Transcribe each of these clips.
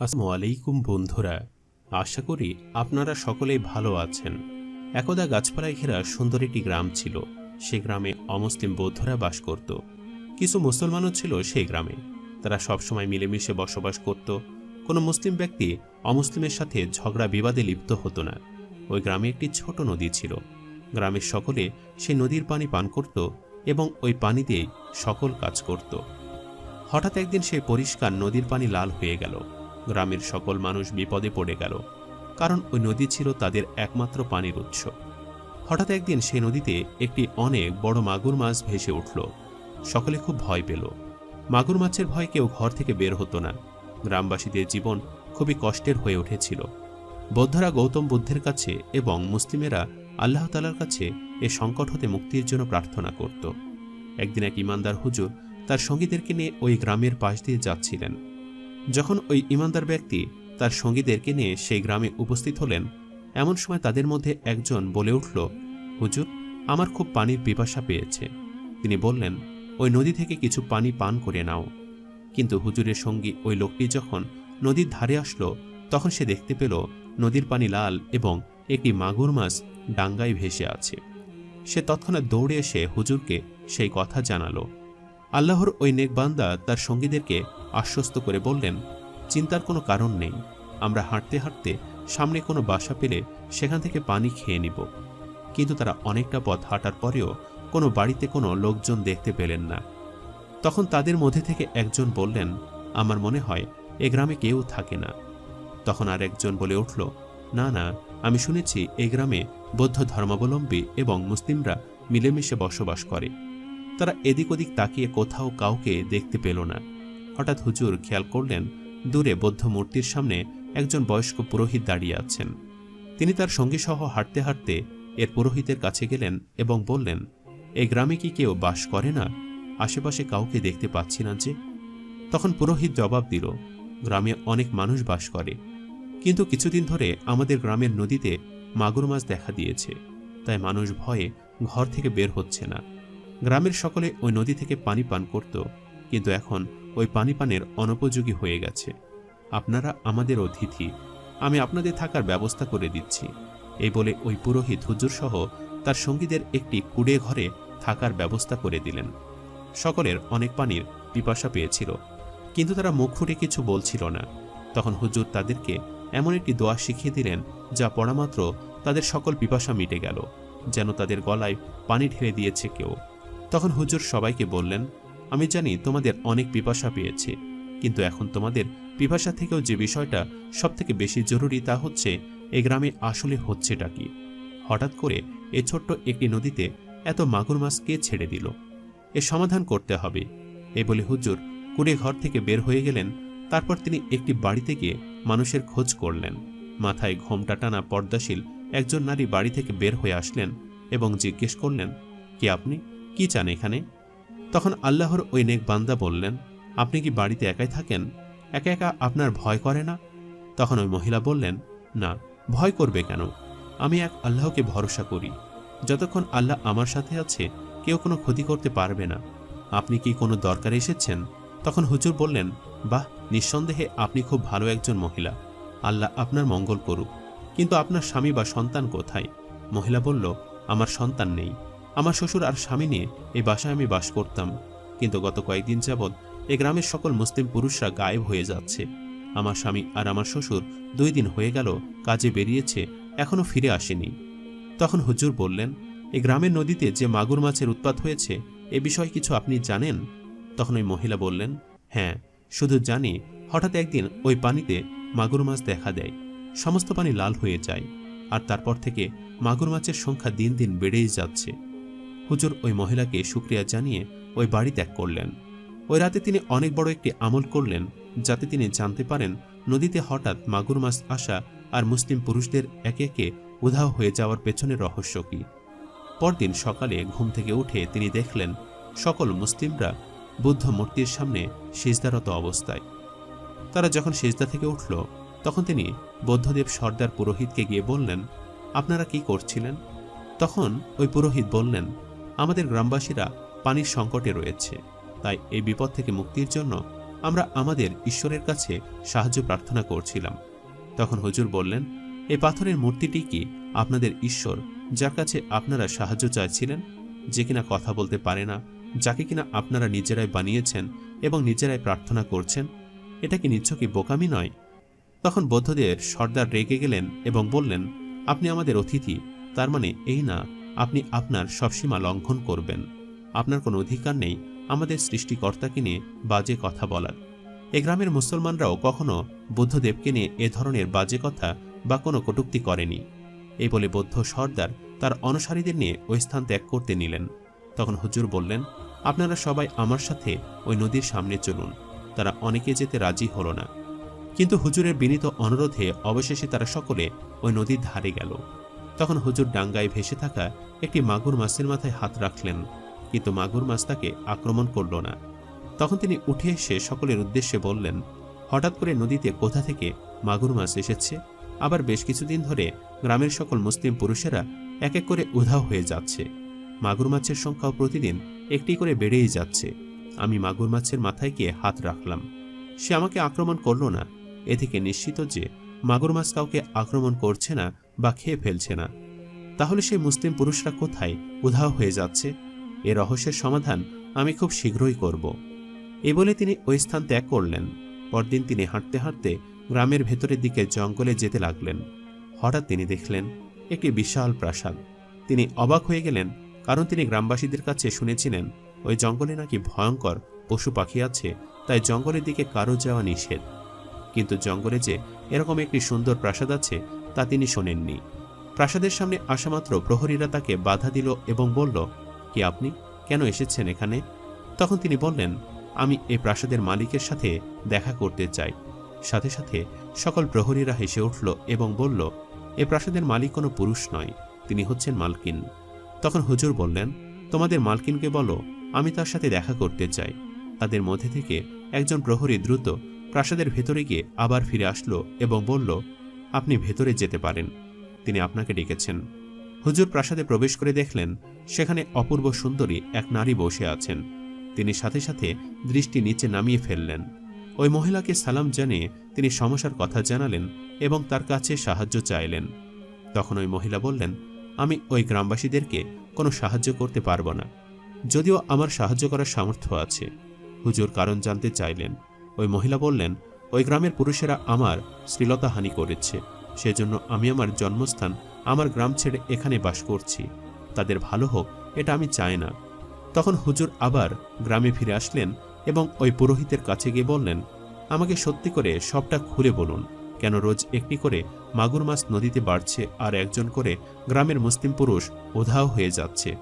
আসসালামু আলাইকুম বন্ধুরা, আশা করি আপনারা সকলেই ভালো আছেন। একদা গাছপালায় ঘেরা সুন্দর একটি গ্রাম ছিল। সে গ্রামে অমুসলিম বৌদ্ধরা বাস করত। কিছু মুসলমানও ছিল সেই গ্রামে। তারা সবসময় মিলেমিশে বসবাস করত। কোনো মুসলিম ব্যক্তি অমুসলিমের সাথে ঝগড়া বিবাদে লিপ্ত হতো না। ওই গ্রামে একটি ছোট নদী ছিল। গ্রামের সকলে সেই নদীর পানি পান করত এবং ওই পানি দিয়েই সকল কাজ করত। হঠাৎ একদিন সেই পরিষ্কার নদীর পানি লাল হয়ে গেল। গ্রামের সকল মানুষ বিপদে পড়ে গেল, কারণ ওই নদী ছিল তাদের একমাত্র পানির উৎস। হঠাৎ একদিন সেই নদীতে একটি অনেক বড় মাগুর মাছ ভেসে উঠল। সকলে খুব ভয় পেল। মাগুর মাছের ভয় কেউ ঘর থেকে বের হতো না। গ্রামবাসীদের জীবন খুবই কষ্টের হয়ে উঠেছিল। বৌদ্ধরা গৌতম বুদ্ধের কাছে এবং মুসলিমেরা আল্লাহ তালার কাছে এ সংকট হতে মুক্তির জন্য প্রার্থনা করত। একদিন এক ইমানদার হুজুর তার সঙ্গীদেরকে নিয়ে ওই গ্রামের পাশ দিয়ে যাচ্ছিলেন। যখন ওই ইমানদার ব্যক্তি তার সঙ্গীদেরকে নিয়ে সেই গ্রামে উপস্থিত হলেন, এমন সময় তাদের মধ্যে একজন বলে উঠল, হুজুর, আমার খুব পানির পিপাসা পেয়েছে। তিনি বললেন, ওই নদী থেকে কিছু পানি পান করে নাও। কিন্তু হুজুরের সঙ্গী ওই লোকটি যখন নদীর ধারে আসলো, তখন সে দেখতে পেল নদীর পানি লাল এবং একটি মাগুর মাছ ডাঙ্গায় ভেসে আছে। সে তৎক্ষণাৎ দৌড়ে এসে হুজুরকে সেই কথা জানালো। আল্লাহর ওই নেকবান্দা তার সঙ্গীদেরকে আশ্বস্ত করে বললেন, চিন্তার কোনো কারণ নেই। আমরা হাঁটতে হাঁটতে সামনে কোনো বাসা পেলে সেখান থেকে পানি খেয়ে নিব। কিন্তু তারা অনেকটা পথ হাঁটার পরেও কোনো বাড়িতে কোনো লোকজন দেখতে পেলেন না। তখন তাদের মধ্যে থেকে একজন বললেন, আমার মনে হয় এ গ্রামে কেউ থাকে না। তখন আর একজন বলে উঠল, না না, আমি শুনেছি এই গ্রামে বৌদ্ধ ধর্মাবলম্বী এবং মুসলিমরা মিলেমিশে বসবাস করে। তারা এদিক ওদিক তাকিয়ে কোথাও কাউকে দেখতে পেল না। হঠাৎ হুজুর খেয়াল করলেন দূরে বৌদ্ধ মূর্তির সামনে একজন বয়স্ক পুরোহিত দাঁড়িয়ে আছেন। তিনি তার সঙ্গী সহ হাঁটতে হাঁটতে এর পুরোহিতের কাছে গেলেন এবং বললেন, এই গ্রামে কি কেউ বাস করে না? আশেপাশে কাউকে দেখতে পাচ্ছি না যে? তখন পুরোহিত জবাব দিল, গ্রামে অনেক মানুষ বাস করে। কিন্তু কিছুদিন ধরে আমাদের গ্রামের নদীতে মাগুর মাছ দেখা দিয়েছে। তাই মানুষ ভয়ে ঘর থেকে বের হচ্ছে না। গ্রামের সকলে ওই নদী থেকে পানি পান করত। কিন্তু এখন ওই পানি পানের অনুপযোগী হয়ে গেছে। আপনারা আমাদের অতিথি। আমি আপনাদের থাকার ব্যবস্থা করে দিচ্ছি। এই বলে ওই পুরোহিত হুজুর সহ তার সঙ্গীদের একটি কুড়ে ঘরে থাকার ব্যবস্থা করে দিলেন। সকলের অনেক পানির পিপাসা পেয়েছিল, কিন্তু তারা মুখ ফুটে কিছু বলছিল না। তখন হুজুর তাদেরকে এমন একটি দোয়া শিখিয়ে দিলেন, যা পড়ামাত্র তাদের সকল পিপাসা মিটে গেল, যেন তাদের গলায় পানি ঢেলে দিয়েছে কেউ। তখন হুজুর সবাইকে বললেন আমি জানি তোমাদের অনেক পিপাসা পেয়েছে, কিন্তু এখন তোমাদের পিপাসা থেকেও যে বিষয়টা সবথেকে বেশি জরুরি তা হচ্ছে, এ গ্রামে আসলে হচ্ছেটা কি? হঠাৎ করে এ ছোট্ট একটি নদীতে এত মাগুর মাছ কে ছেড়ে দিল? এ সমাধান করতে হবে। এ বলে হুজুর কুড়ে ঘর থেকে বের হয়ে গেলেন, তারপর তিনি একটি বাড়িতে গিয়ে মানুষের খোঁজ করলেন। মাথায় ঘোমটা টানা পর্দাশীল একজন নারী বাড়ি থেকে বের হয়ে আসলেন এবং জিজ্ঞেস করলেন, কি আপনি? কি চান এখানে? তখন আল্লাহর ওই নেক বান্দা বললেন, আপনি কি বাড়িতে একাই থাকেন? একা একা আপনার ভয় করে না? তখন ওই মহিলা বললেন, না, ভয় করবে কেন? আমি এক আল্লাহকে ভরসা করি। যতক্ষণ আল্লাহ আমার সাথে আছে, কেউ কোনো ক্ষতি করতে পারবে না। আপনি কি কোনো দরকারে এসেছেন? তখন হুজুর বললেন, বাহ, নিঃসন্দেহে আপনি খুব ভালো একজন মহিলা। আল্লাহ আপনার মঙ্গল করুক। কিন্তু আপনার স্বামী বা সন্তান কোথায়? মহিলা বলল, আমার সন্তান নেই। আমার শ্বশুর আর স্বামী নিয়ে এই বাসায় আমি বাস করতাম। কিন্তু গত কয়েকদিন যাবৎ এ গ্রামের সকল মুসলিম পুরুষরা গায়েব হয়ে যাচ্ছে। আমার স্বামী আর আমার শ্বশুর দুই দিন হয়ে গেল কাজে বেরিয়েছে এখনও ফিরে আসেনি। তখন হুজুর বললেন, এই গ্রামের নদীতে যে মাগুর মাছের উৎপাত হয়েছে, এ বিষয়ে কিছু আপনি জানেন? তখন ওই মহিলা বললেন হ্যাঁ শুধু জানি, হঠাৎ একদিন ওই পানিতে মাগুর মাছ দেখা দেয়। সমস্ত পানি লাল হয়ে যায়, আর তারপর থেকে মাগুর মাছের সংখ্যা দিন দিন বেড়েই যাচ্ছে। হুজুর ওই মহিলাকে সুক্রিয়া জানিয়ে ওই বাড়ি ত্যাগ করলেন। ওই রাতে তিনি অনেক বড় একটি আমল করলেন, যাতে তিনি জানতে পারেন নদীতে হঠাৎ মাগুর মাছ আসা আর মুসলিম পুরুষদের একে একে উধাও হয়ে যাওয়ার পেছনের রহস্য কী। পরদিন সকালে ঘুম থেকে উঠে তিনি দেখলেন, সকল মুসলিমরা বুদ্ধ মূর্তির সামনে সেজদারত অবস্থায়। তারা যখন সেজদা থেকে উঠল, তখন তিনি বৌদ্ধদেব সর্দার পুরোহিতকে গিয়ে বললেন, আপনারা কি করছিলেন? তখন ওই পুরোহিত বললেন আমাদের গ্রামবাসীরা পানির সংকটে রয়েছে। তাই এই বিপদ থেকে মুক্তির জন্য আমরা আমাদের ঈশ্বরের কাছে সাহায্য প্রার্থনা করছিলাম। তখন হুজুর বললেন এই পাথরের মূর্তিটি কি আপনাদের ঈশ্বর, যার কাছে আপনারা সাহায্য চাইছিলেন, যে কিনা কথা বলতে পারে না, যাকে কিনা আপনারা নিজেরাই বানিয়েছেন এবং নিজেরাই প্রার্থনা করছেন, এটা কি নিচ্ছ কি বোকামি নয়? তখন বৌদ্ধদের সর্দার রেগে গেলেন এবং বললেন, আপনি আমাদের অতিথি, তার মানে এই না আপনি আপনার সবসীমা লঙ্ঘন করবেন। আপনার কোনো অধিকার নেই আমাদের সৃষ্টিকর্তাকে নিয়ে বাজে কথা বলার। এ গ্রামের মুসলমানরাও কখনো বুদ্ধদেবকে নিয়ে এ ধরনের বাজে কথা বা কোনো কটূক্তি করেনি। এই বলে বৌদ্ধ সর্দার তার অনুসারীদের নিয়ে ওই স্থান ত্যাগ করতে নিলেন। তখন হুজুর বললেন, আপনারা সবাই আমার সাথে ওই নদীর সামনে চলুন। তারা অনেকে যেতে রাজি হলো না। কিন্তু হুজুরের বিনীত অনুরোধে অবশেষে তারা সকলে ওই নদীর ধারে গেল। তখন হুজুর ডাঙ্গায় ভেসে থাকা একটি মাগুর মাছের মাথায় হাত রাখলেন, কিন্তু মাগুর মাছ তাকে আক্রমণ করল না। তখন তিনি উঠে এসে সকলের উদ্দেশ্যে বললেন, হঠাৎ করে নদীতে কোথা থেকে মাগুর মাছ এসেছে? আবার বেশ কিছুদিন ধরে গ্রামের সকল মুসলিম পুরুষেরা এক এক করে উধাও হয়ে যাচ্ছে। মাগুর মাছের সংখ্যাও প্রতিদিন একটি করে বেড়েই যাচ্ছে। আমি মাগুর মাছের মাথায় গিয়ে হাত রাখলাম। সে আমাকে আক্রমণ করল না। এ থেকে নিশ্চিত যে মাগুর মাছ কাউকে আক্রমণ করছে না বা খেয়ে ফেলছে না। তাহলে সেই মুসলিম পুরুষরা কোথায়? উধাও হয়ে যাচ্ছে। এ রহস্যের সমাধান আমি খুব শীঘ্রই করব। এই বলে তিনি ওই স্থান ত্যাগ করলেন। পরদিন তিনি হাঁটতে হাঁটতে গ্রামের ভেতরের দিকে জঙ্গলে যেতে লাগলেন। হঠাৎ তিনি দেখলেন একটি বিশাল প্রাসাদ। তিনি অবাক হয়ে গেলেন, কারণ তিনি গ্রামবাসীদের কাছে শুনেছিলেন, ওই জঙ্গলে নাকি ভয়ঙ্কর পশু পাখি আছে, তাই জঙ্গলের দিকে কারও যাওয়া নিষেধ। কিন্তু জঙ্গলে যে এরকম একটি সুন্দর প্রাসাদ আছে তা তিনি শোনেননি। প্রাসাদের সামনে আসামাত্র প্রহরীরা তাকে বাধা দিল এবং বলল, কি আপনি? কেন এসেছেন এখানে? তখন তিনি বললেন, আমি এই প্রাসাদের মালিকের সাথে দেখা করতে চাই। সাথে সাথে সকল প্রহরীরা হেসে উঠল এবং বলল, এ প্রাসাদের মালিক কোনো পুরুষ নয়, তিনি হচ্ছেন মালকিন। তখন হুজুর বললেন, তোমাদের মালকিনকে বলো, আমি তার সাথে দেখা করতে চাই। তাদের মধ্যে থেকে একজন প্রহরী দ্রুত প্রাসাদের ভেতরে গিয়ে আবার ফিরে আসলো এবং বলল আপনি ভেতরে যেতে পারেন। তিনি আপনাকে ডেকেছেন। হুজুর প্রাসাদে প্রবেশ করে দেখলেন, সেখানে অপূর্ব সুন্দরী এক নারী বসে আছেন। তিনি সাথে সাথে দৃষ্টি নিচে নামিয়ে ফেললেন। ওই মহিলাকে সালাম জানিয়ে তিনি সমস্যার কথা জানালেন এবং তার কাছে সাহায্য চাইলেন। তখন ওই মহিলা বললেন, আমি ওই গ্রামবাসীদেরকে কোনো সাহায্য করতে পারব না। যদিও আমার সাহায্য করার সামর্থ্য আছে। হুজুর কারণ জানতে চাইলেন। ওই মহিলা বললেন ওই গ্রামের পুরুষেরা আমার শ্লীলতাহানি করেছে। সেজন্য আমি আমার জন্মস্থান আমার গ্রাম ছেড়ে এখানে বাস করছি। তাদের ভালো হোক, এটা আমি চাই না। তখন হুজুর আবার গ্রামে ফিরে আসলেন এবং ওই পুরোহিতের কাছে গিয়ে বললেন, আমাকে সত্যি করে সবটা খুলে বলুন, কেন রোজ একটি করে মাগুর মাছ নদীতে বাড়ছে আর একজন করে গ্রামের মুসলিম পুরুষ উধাও হয়ে যাচ্ছে?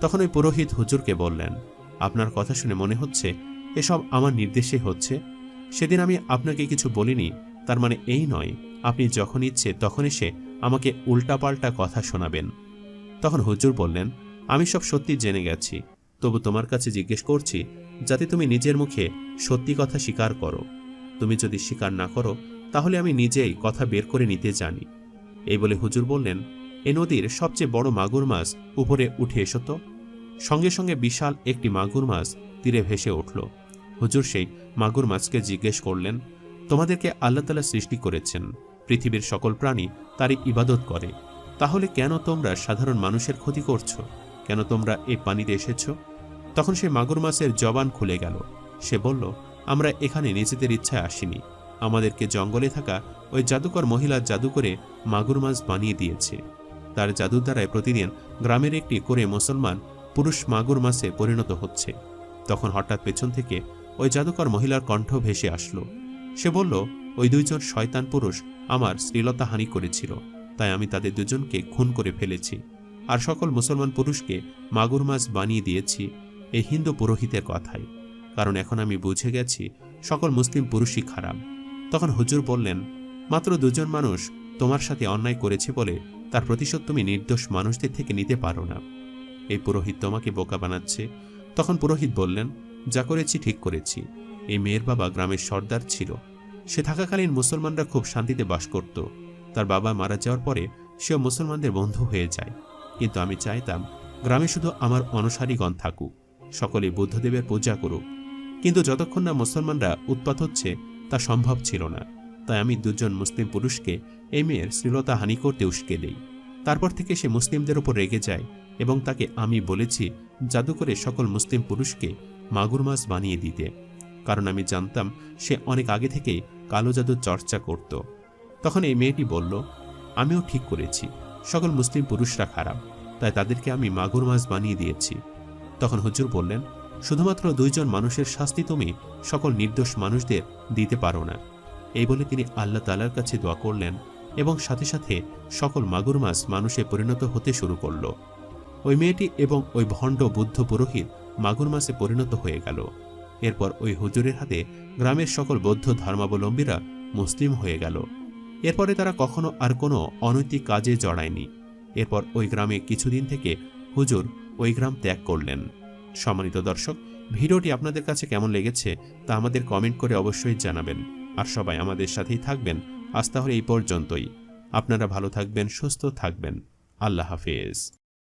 তখন ওই পুরোহিত হুজুরকে বললেন, আপনার কথা শুনে মনে হচ্ছে এসব আমার নির্দেশে হচ্ছে? সেদিন আমি আপনাকে কিছু বলিনি, তার মানে এই নয়, আপনি যখন ইচ্ছে তখন এসে আমাকে উল্টাপাল্টা কথা শোনাবেন। তখন হুজুর বললেন, আমি সব সত্যি জেনে গেছি, তবু তোমার কাছে জিজ্ঞেস করছি, যাতে তুমি নিজের মুখে সত্যি কথা স্বীকার করো। তুমি যদি স্বীকার না করো, তাহলে আমি নিজেই কথা বের করে নিতে জানি। এই বলে হুজুর বললেন, এ নদীর সবচেয়ে বড় মাগুর মাছ উপরে উঠে এসো তো। সঙ্গে সঙ্গে বিশাল একটি মাগুর মাছ তীরে ভেসে উঠল। হুজুর সেই মাগুর মাছকে জিজ্ঞেস করলেন, তোমাদেরকে আল্লাহ তালা সৃষ্টি করেছেন, পৃথিবীর সকল প্রাণী তারই ইবাদত করে। তাহলে কেন তোমরা সাধারণ মানুষের ক্ষতি করছ? কেন তোমরা এই পানিতে এসেছ? তখন সে মাগুর মাছের জবান খুলে গেল। সে বলল, আমরা এখানে নিজেদের ইচ্ছায় আসিনি। আমাদেরকে জঙ্গলে থাকা ওই জাদুকর মহিলা জাদু করে মাগুর মাছ বানিয়ে দিয়েছে। তার জাদুর দ্বারাই প্রতিদিন গ্রামের একটি করে মুসলমান পুরুষ মাগুর মাছে পরিণত হচ্ছে। তখন হঠাৎ পেছন থেকে ওই জাদুকর মহিলার কণ্ঠ ভেসে আসলো। সে বলল, ওই দুইজন শয়তান পুরুষ আমার শ্লীলতা হানি করেছিল, তাই আমি তাদের দুজনকে খুন করে ফেলেছি। আর সকল মুসলমান পুরুষকে মাগুর মাছ বানিয়ে দিয়েছি এই হিন্দু পুরোহিতের কথাই কারণ এখন আমি বুঝে গেছি সকল মুসলিম পুরুষই খারাপ। তখন হুজুর বললেন, মাত্র দুজন মানুষ তোমার সাথে অন্যায় করেছে বলে তার প্রতিশোধ তুমি নির্দোষ মানুষদের থেকে নিতে পারো না। এই পুরোহিত তোমাকে বোকা বানাচ্ছে। তখন পুরোহিত বললেন যা করেছি ঠিক করেছি। এই মেয়ের বাবা গ্রামের সর্দার ছিল। সে থাকাকালীন মুসলমানরা খুব শান্তিতে বাস করত। তার বাবা মারা যাওয়ার পরে সেও মুসলমানদের বন্ধু হয়ে যায়। কিন্তু আমি চাইতাম গ্রামে শুধু আমার অনুসারীগণ থাকুক সকলে বুদ্ধদেবের পূজা করুক। কিন্তু যতক্ষণ না মুসলমানরা উৎপাত হচ্ছে, তা সম্ভব ছিল না। তাই আমি দুজন মুসলিম পুরুষকে এই মেয়ের শ্লীলতা হানি করতে উস্কে দেই। তারপর থেকে সে মুসলিমদের উপর রেগে যায় এবং তাকে আমি বলেছি, জাদু করে সকল মুসলিম পুরুষকে মাগুর মাছ বানিয়ে দিতে, কারণ আমি জানতাম সে অনেক আগে থেকেই কালো জাদুর চর্চা করত। তখন এই মেয়েটি বলল, আমিও ঠিক করেছি, সকল মুসলিম পুরুষরা খারাপ, তাই তাদেরকে আমি মাগুর মাছ বানিয়ে দিয়েছি। তখন হুজুর বললেন, শুধুমাত্র দুইজন মানুষের শাস্তি তুমি সকল নির্দোষ মানুষদের দিতে পারো না। এই বলে তিনি আল্লাহ তালার কাছে দোয়া করলেন এবং সাথে সাথে সকল মাগুর মাছ মানুষে পরিণত হতে শুরু করল। ওই মেয়েটি এবং ওই ভণ্ড বুদ্ধ পুরোহিত মাগুর মাছে পরিণত হয়ে গেল। এরপর ওই হুজুরের হাতে গ্রামের সকল বৌদ্ধ ধর্মাবলম্বীরা মুসলিম হয়ে গেল। এরপরে তারা কখনো আর কোনো অনৈতিক কাজে জড়ায়নি। এরপর ওই গ্রামে কিছুদিন থেকে হুজুর ওই গ্রাম ত্যাগ করলেন। সম্মানিত দর্শক, ভিডিওটি আপনাদের কাছে কেমন লেগেছে তা আমাদের কমেন্ট করে অবশ্যই জানাবেন। আর সবাই আমাদের সাথেই থাকবেন, আজ তাহলে এই পর্যন্তই। আপনারা ভালো থাকবেন, সুস্থ থাকবেন। আল্লাহ হাফিজ।